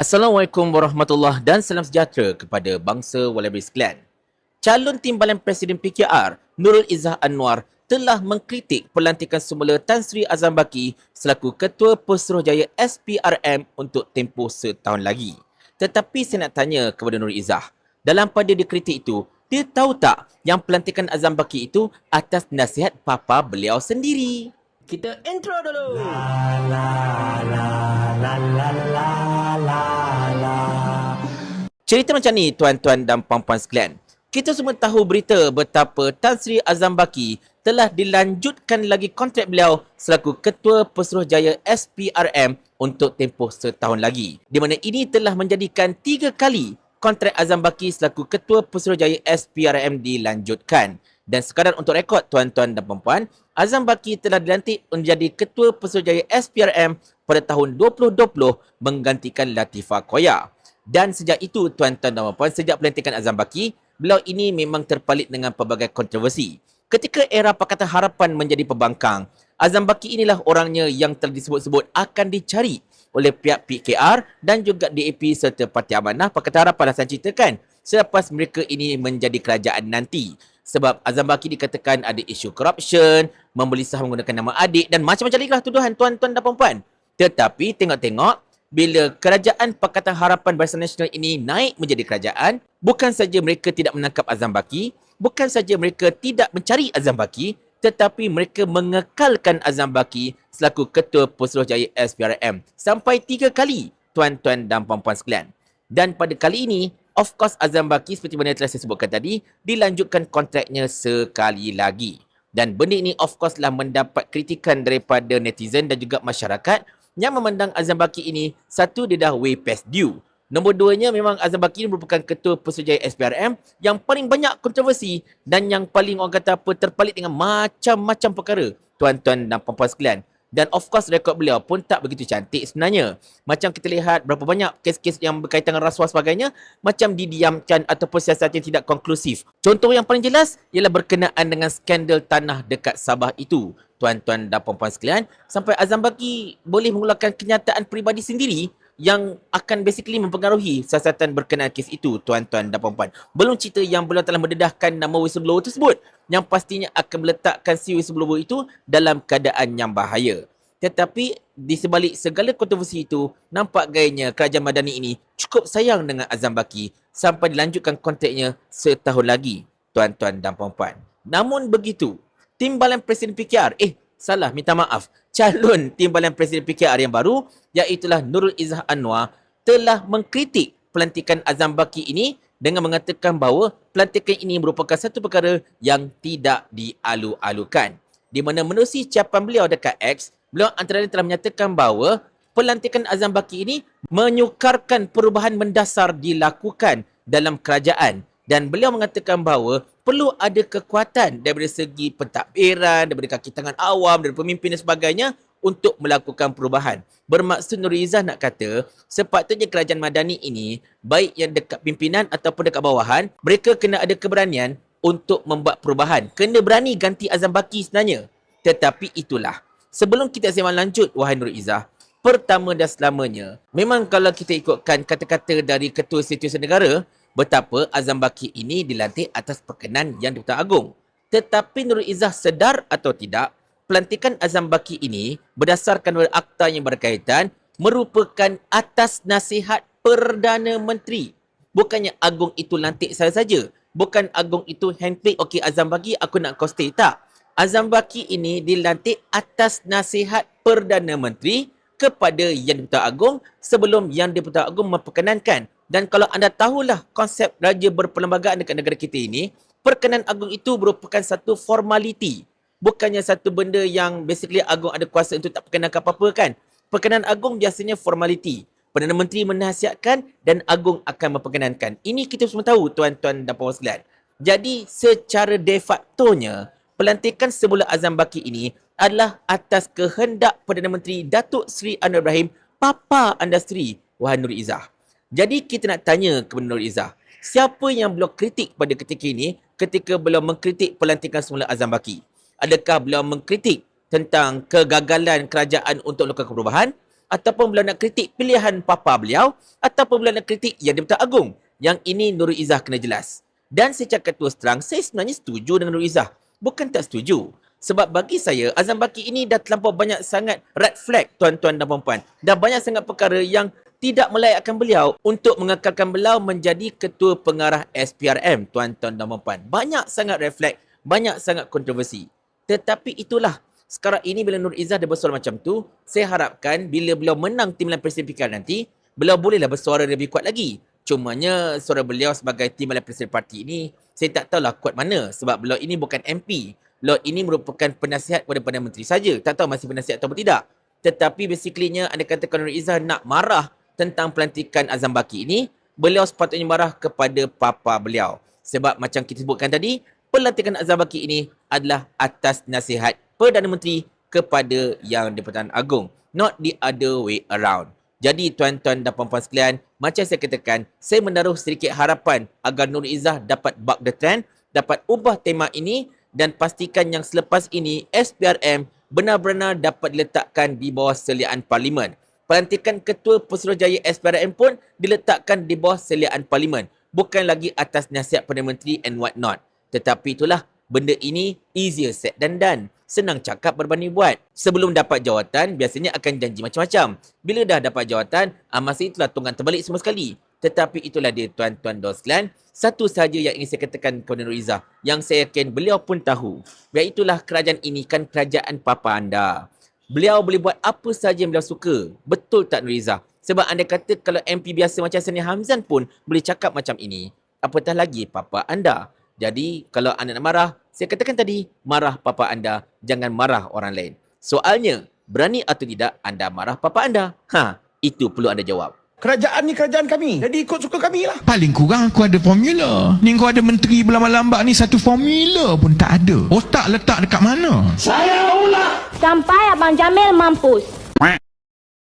Assalamualaikum warahmatullahi dan salam sejahtera kepada bangsa Wallabies Clan. Calon Timbalan Presiden PKR, Nurul Izzah Anwar, telah mengkritik pelantikan semula Tan Sri Azam Baki selaku Ketua Pesuruhjaya SPRM untuk tempoh setahun lagi. Tetapi saya nak tanya kepada Nurul Izzah, dalam pada dia kritik itu, dia tahu tak yang pelantikan Azam Baki itu atas nasihat papa beliau sendiri? Kita intro dulu. Cerita macam ni tuan-tuan dan puan-puan sekalian. Kita semua tahu berita betapa Tan Sri Azam Baki telah dilanjutkan lagi kontrak beliau selaku Ketua Pesuruhjaya SPRM untuk tempoh setahun lagi. Di mana ini telah menjadikan tiga kali kontrak Azam Baki selaku Ketua Pesuruhjaya SPRM dilanjutkan. Dan sekadar untuk rekod tuan-tuan dan puan-puan, Azam Baki telah dilantik menjadi Ketua Pesuruhjaya SPRM pada tahun 2020 menggantikan Latifah Koya. Dan sejak itu, tuan-tuan dan puan-puan, sejak pelantikan Azam Baki, beliau ini memang terpalit dengan pelbagai kontroversi. Ketika era Pakatan Harapan menjadi pembangkang, Azam Baki inilah orangnya yang telah disebut-sebut akan dicari oleh pihak PKR dan juga DAP serta Parti Amanah Pakatan Harapan Hasan ceritakan selepas mereka ini menjadi kerajaan nanti. Sebab Azam Baki dikatakan ada isu corruption, membeli saham menggunakan nama adik dan macam-macam lagi lah tuduhan tuan-tuan dan puan-puan. Tetapi tengok-tengok, bila kerajaan Pakatan Harapan Barisan Nasional ini naik menjadi kerajaan, bukan saja mereka tidak menangkap Azam Baki, bukan saja mereka tidak mencari Azam Baki, tetapi mereka mengekalkan Azam Baki selaku Ketua Pesuruhjaya SPRM sampai tiga kali, tuan-tuan dan puan-puan sekalian. Dan pada kali ini, of course Azam Baki seperti mana telah saya sebutkan tadi, dilanjutkan kontraknya sekali lagi. Dan benda ini of course lah mendapat kritikan daripada netizen dan juga masyarakat yang memandang Azam Baki ini satu dia dah way past due. Nombor duanya memang Azam Baki ini merupakan ketua pesuruhjaya SPRM yang paling banyak kontroversi dan yang paling orang kata apa terpalit dengan macam-macam perkara tuan-tuan dan puan-puan sekalian. Dan of course rekod beliau pun tak begitu cantik sebenarnya. Macam kita lihat berapa banyak kes-kes yang berkaitan dengan rasuah sebagainya macam didiamkan ataupun siasat yang tidak konklusif. Contoh yang paling jelas ialah berkenaan dengan skandal tanah dekat Sabah itu. Tuan-tuan dan puan-puan sekalian, sampai Azam Baki boleh mengeluarkan kenyataan peribadi sendiri yang akan basically mempengaruhi siasatan berkenaan kes itu, tuan-tuan dan puan-puan. Belum cerita yang beliau telah mendedahkan nama whistleblower tersebut yang pastinya akan meletakkan si whistleblower itu dalam keadaan yang bahaya. Tetapi di sebalik segala kontroversi itu, nampak gayanya kerajaan Madani ini cukup sayang dengan Azam Baki sampai dilanjutkan kontraknya setahun lagi, tuan-tuan dan puan-puan. Namun begitu, Timbalan Presiden PKR, eh salah minta maaf, calon Timbalan Presiden PKR yang baru iaitulah Nurul Izzah Anwar telah mengkritik pelantikan Azam Baki ini dengan mengatakan bahawa pelantikan ini merupakan satu perkara yang tidak dialu-alukan. Di mana menerusi ucapan beliau dekat X, beliau antara lain telah menyatakan bahawa pelantikan Azam Baki ini menyukarkan perubahan mendasar dilakukan dalam kerajaan dan beliau mengatakan bahawa perlu ada kekuatan daripada segi pentadbiran, daripada kaki tangan awam, daripada pemimpin dan sebagainya untuk melakukan perubahan. Bermaksud Nur Izzah nak kata, sepatutnya kerajaan Madani ini, baik yang dekat pimpinan ataupun dekat bawahan, mereka kena ada keberanian untuk membuat perubahan. Kena berani ganti Azam Baki sebenarnya. Tetapi itulah. Sebelum kita sembang lanjut, wahai Nur Izzah, pertama dan selamanya, memang kalau kita ikutkan kata-kata dari Ketua Setiausaha Negara, betapa Azam Baki ini dilantik atas perkenan Yang di Agung. Tetapi Nur Izzah sedar atau tidak, pelantikan Azam Baki ini berdasarkan pada akta yang berkaitan merupakan atas nasihat Perdana Menteri. Bukannya Agung itu lantik saya saja. Bukan Agung itu handpick, okey Azam Baki aku nak kau stay. Tak. Azam Baki ini dilantik atas nasihat Perdana Menteri kepada Yang di Agung sebelum Yang di Agung memperkenankan. Dan kalau anda tahulah konsep raja berperlembagaan dekat negara kita ini, perkenan agung itu merupakan satu formaliti bukannya satu benda yang basically agung ada kuasa untuk tak perkenankan apa-apa kan. Perkenan agung biasanya formality. Perdana Menteri menasihatkan dan agung akan memperkenankan. Ini kita semua tahu tuan-tuan dan puan sekalian. Jadi secara de factonya, pelantikan semula Azam Baki ini adalah atas kehendak Perdana Menteri Datuk Seri Anwar Ibrahim, Papa Anda Seri, Wahai Nur Izzah. Jadi kita nak tanya kepada Nur Izzah, siapa yang beliau kritik pada ketika ini ketika beliau mengkritik pelantikan semula Azam Baki? adakah beliau mengkritik tentang kegagalan kerajaan untuk melakukan perubahan ataupun beliau nak kritik pilihan papa beliau ataupun beliau nak kritik yang di-Pertuan Agong. Yang ini Nurul Izzah kena jelas. Dan cakap terus terang, saya sebenarnya setuju dengan Nurul Izzah. Bukan tak setuju. Sebab bagi saya, Azam Baki ini dah terlampau banyak sangat red flag tuan-tuan dan puan-puan. Dah banyak sangat perkara yang tidak melayakkan beliau untuk mengekalkan beliau menjadi ketua pengarah SPRM, tuan-tuan dan puan-puan. Banyak sangat red flag, banyak sangat kontroversi. Tetapi itulah, sekarang ini bila Nur Izzah dah bersuara macam tu, saya harapkan bila beliau menang Timbalan Presiden PKR nanti, beliau bolehlah bersuara lebih kuat lagi. Cumanya suara beliau sebagai Timbalan Presiden Parti ini, saya tak tahulah kuat mana sebab beliau ini bukan MP. Beliau ini merupakan penasihat kepada Perdana Menteri saja. Tak tahu masih penasihat atau tidak. Tetapi basically-nya anda katakan Nur Izzah nak marah tentang pelantikan Azam Baki ini, beliau sepatutnya marah kepada papa beliau. Sebab macam kita sebutkan tadi, pelantikan Azam Baki ini adalah atas nasihat Perdana Menteri kepada Yang di-Pertuan Agong. Not the other way around. Jadi tuan-tuan dan puan-puan sekalian, macam saya katakan, saya menaruh sedikit harapan agar Nur Izzah dapat buck the trend, dapat ubah tema ini dan pastikan yang selepas ini SPRM benar-benar dapat diletakkan di bawah seliaan parlimen. Pelantikan Ketua Pesuruhjaya SPRM pun diletakkan di bawah seliaan parlimen. Bukan lagi atas nasihat Perdana Menteri and what not. Tetapi itulah, benda ini easier said than done. Senang cakap berbanding buat. Sebelum dapat jawatan, biasanya akan janji macam-macam. Bila dah dapat jawatan, ah, masa itulah tunggang terbalik semua sekali. Tetapi itulah dia tuan-tuan sekalian. Satu sahaja yang ingin saya katakan kepada Nur Izzah. Yang saya yakin beliau pun tahu. Iaitulah kerajaan ini kan kerajaan papa anda. Beliau boleh buat apa sahaja yang beliau suka. Betul tak Nur Izzah? Sebab anda kata kalau MP biasa macam Sani Hamzan pun boleh cakap macam ini. Apatah lagi papa anda. Jadi kalau anda nak marah, saya katakan tadi, marah papa anda, jangan marah orang lain. Soalnya, berani atau tidak anda marah papa anda? Ha, itu perlu anda jawab. Kerajaan ni kerajaan kami. Jadi ikut suka kami lah. Paling kurang aku ada formula. Ni kau ada menteri berlambak-lambak ni satu formula pun tak ada. Otak letak dekat mana? Sampai Abang Jamil mampus.